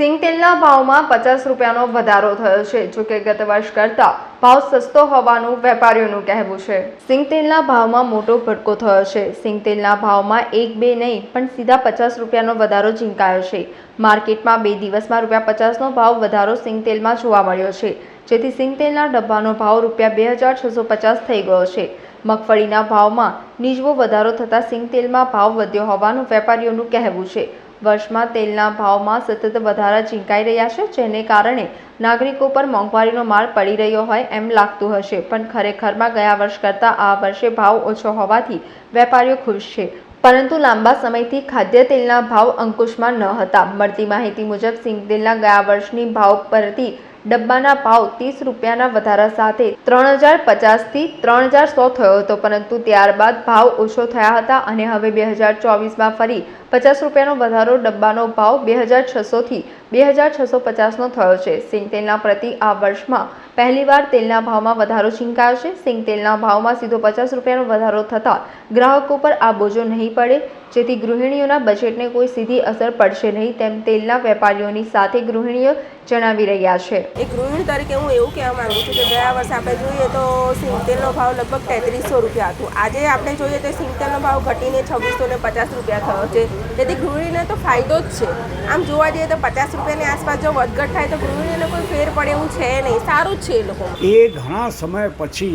સિંગ તેલના ભાવમાં પચાસ રૂપિયાનો વધારો થયો છે જોકે ગત વર્ષ કરતાં ભાવ સસ્તો હોવાનું વેપારીઓનું કહેવું છે. સિંગ તેલના ભાવમાં મોટો ભડકો થયો છે. સિંગ તેલના ભાવમાં એક બે નહીં, પણ સીધા પચાસ રૂપિયાનો વધારો ઝીંકાયો છે. માર્કેટમાં બે દિવસમાં રૂપિયા પચાસનો ભાવ વધારો સિંગ તેલમાં જોવા મળ્યો છે. જેથી સિંગ તેલના ડબ્બાનો ભાવ રૂપિયા બે હજાર છસો પચાસ થઈ ગયો છે. મગફળીના ભાવમાં નીજવો વધારો થતાં સિંગ તેલમાં ભાવ વધ્યો હોવાનું વેપારીઓનું કહેવું છે. વર્ષમાં તેલના ભાવમાં સતત વધારા ઝીંકાઈ રહ્યા છે, જેને કારણે નાગરિકો પર મોંઘવારીનો માર પડી રહ્યો હોય એમ લાગતું હશે. પણ ખરેખરમાં ગયા વર્ષ કરતાં આ વર્ષે ભાવ ઓછો હોવાથી વેપારીઓ ખુશ છે. પરંતુ લાંબા સમયથી ખાદ્ય તેલના ભાવ અંકુશમાં ન હતા. મળતી માહિતી મુજબ સિંગતેલના ગયા વર્ષની ભાવ પરથી ડબ્બાના ભાવ ત્રીસ રૂપિયાના વધારા સાથે ત્રણ હજાર પચાસથી ત્રણ હજાર સો થયો હતો, પરંતુ ત્યારબાદ ભાવ ઓછો થયા હતા અને હવે બે હજાર ચોવીસમાં ફરી પચાસ રૂપિયાનો વધારો ડબ્બાનો ભાવ બે હજાર છસોથી બે હજાર છસો પચાસનો થયો છે. સિંગ તેલના પ્રતિ આ વર્ષમાં પહેલીવાર તેલના ભાવમાં વધારો છીંકાયો છે. સિંગ ભાવમાં સીધો પચાસ રૂપિયાનો વધારો થતાં ગ્રાહકો પર આ બોજો નહીં પડે. જેથી ગૃહિણીઓના બજેટને કોઈ સીધી અસર પડશે નહીં તેમ તેલના વેપારીઓની સાથે ગૃહિણીઓ જણાવી રહ્યા છે. એક ગૃહિણી તરીકે હું એવું કહેવા માંગુ છું કે ગયા વર્ષે આપણે જોઈએ તો સિંગતેલનો ભાવ લગભગ તેત્રીસો રૂપિયા હતું. આજે આપણે જોઈએ તો સિંગતેલનો ભાવ ઘટીને છવ્વીસો ને પચાસ રૂપિયા થયો છે. તેથી ગૃહિણીને તો ફાયદો જ છે. આમ જોવા જઈએ તો પચાસ રૂપિયાની આસપાસ જો વધઘટ થાય તો ગૃહિણીને કોઈ ફેર પડે એવું છે નહીં. સારું જ છે એ લોકો. એ ઘણા સમય પછી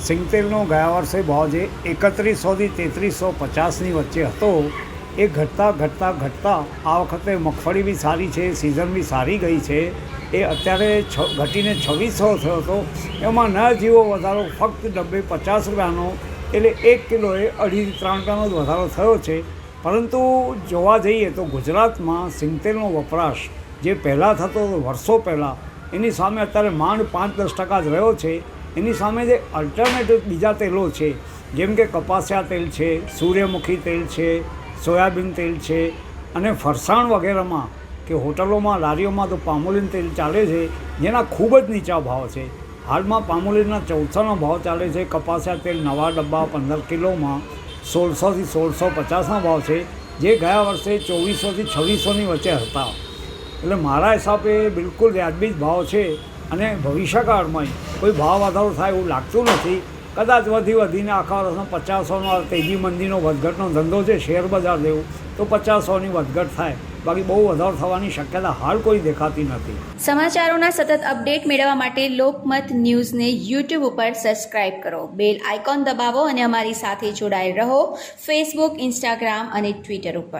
સિંગતેલનો ગયા વર્ષે ભાવ જે એકત્રીસોથી તેત્રીસો પચાસની વચ્ચે હતો. એ ઘટતા ઘટતા ઘટતા આ વખતે મગફળી બી સારી છે સિઝન બી સારી ગઈ છે. એ અત્યારે છ, ઘટીને છવ્વીસો થયો હતો. એમાં ન જીવો વધારો, ફક્ત ડબ્બે પચાસ રૂપિયાનો એટલે એક કિલોએ અઢી ત્રણ રૂપિયાનો જ વધારો થયો છે. પરંતુ જોવા જઈએ તો ગુજરાતમાં સિંગતેલનો વપરાશ જે પહેલાં થતો હતો, વર્ષો પહેલાં, એની સામે અત્યારે માંડ પાંચ દસ ટકા જ રહ્યો છે. એની સામે જે અલ્ટરનેટિવ બીજા તેલો છે, જેમ કે કપાસિયા તેલ છે, સૂર્યમુખી તેલ છે, સોયાબીન તેલ છે અને ફરસાણ વગેરેમાં કે હોટલોમાં, લારીઓમાં તો પામોલીન તેલ ચાલે છે, જેના ખૂબ જ નીચા ભાવ છે. હાલમાં પામોલીનના ચૌદસોનો ભાવ ચાલે છે, કપાસિયા તેલ નવા ડબ્બા પંદર કિલોમાં સોળસોથી સોળસો પચાસના ભાવ છે, જે ગયા વર્ષે ચોવીસોથી છવ્વીસોની વચ્ચે હતા. એટલે મારા હિસાબે બિલકુલ વ્યાજબી જ ભાવ છે. અને ભવિષ્યકાળમાં કોઈ ભાવ વધારો થાય એવું લાગતું નથી. કદાચ વધી વધીને આખા વર્ષનો પચાસોનો તેજી મંદીનો વધઘટનો ધંધો છે, શેર બજાર જેવું, તો પચાસોની વધઘટ થાય. બાકી બહુ વધારો થવાની શક્યતા હાલ કોઈ દેખાતી નથી. સમાચારોના સતત અપડેટ મેળવવા માટે લોકમત ન્યૂઝને યુટ્યુબ ઉપર સબસ્ક્રાઇબ કરો. બેલ આઇકોન દબાવો અને અમારી સાથે જોડાયેલ રહો. ફેસબુક, ઇન્સ્ટાગ્રામ અને ટ્વિટર ઉપર.